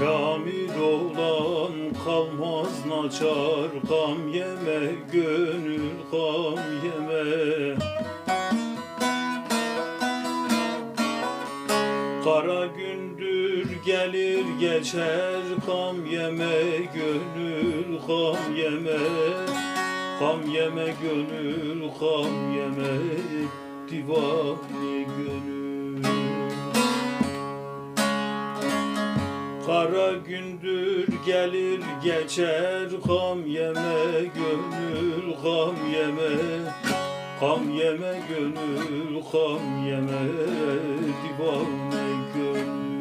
Kamil olan kalmaz naçar Kam yeme gönül kam yeme. Kara gündür gelir geçer Kam yeme gönül kam yeme. Kam yeme gönül kam yeme Divane gönül Kara gündür gelir geçer Kam yeme gönül kam yeme. Kam yeme gönül kam yeme Divane gönül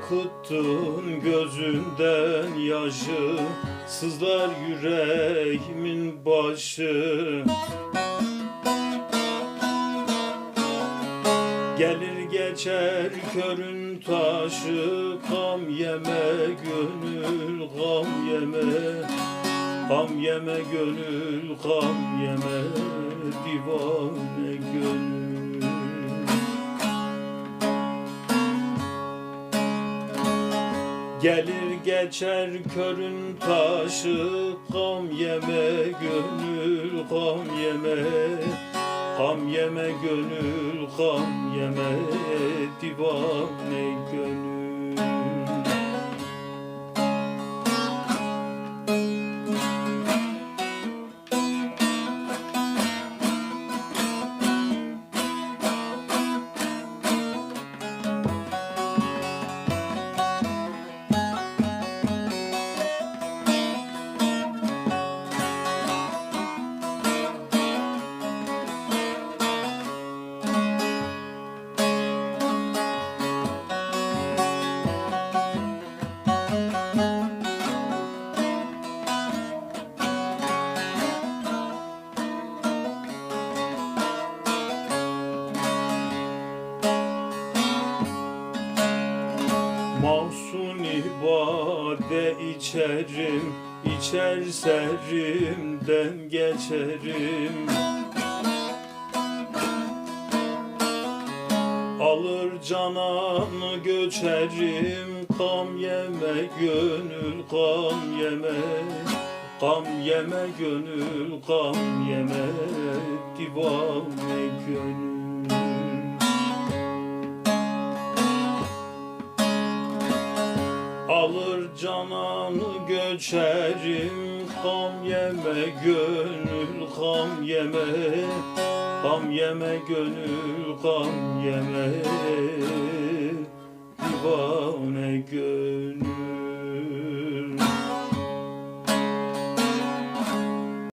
Akıttın gözünden yaşı Sızlar yüreğimin başı. Gelir geçer körün taşı Kam yeme gönül gam yeme. Kam yeme gönül gam yeme Divane gönül Gelir geçer körün taşı Kam yeme gönül kam yeme. Kam yeme gönül kam yeme Divane Mahsuni bade içerim içer serimden geçerim. Alır cananı göçerim Kam yeme gönül kam yeme Kam yeme gönül kam yeme Divane gönül cananı göçerim Kam yeme gönül kam yeme Kam yeme gönül kam yeme. Divane gönül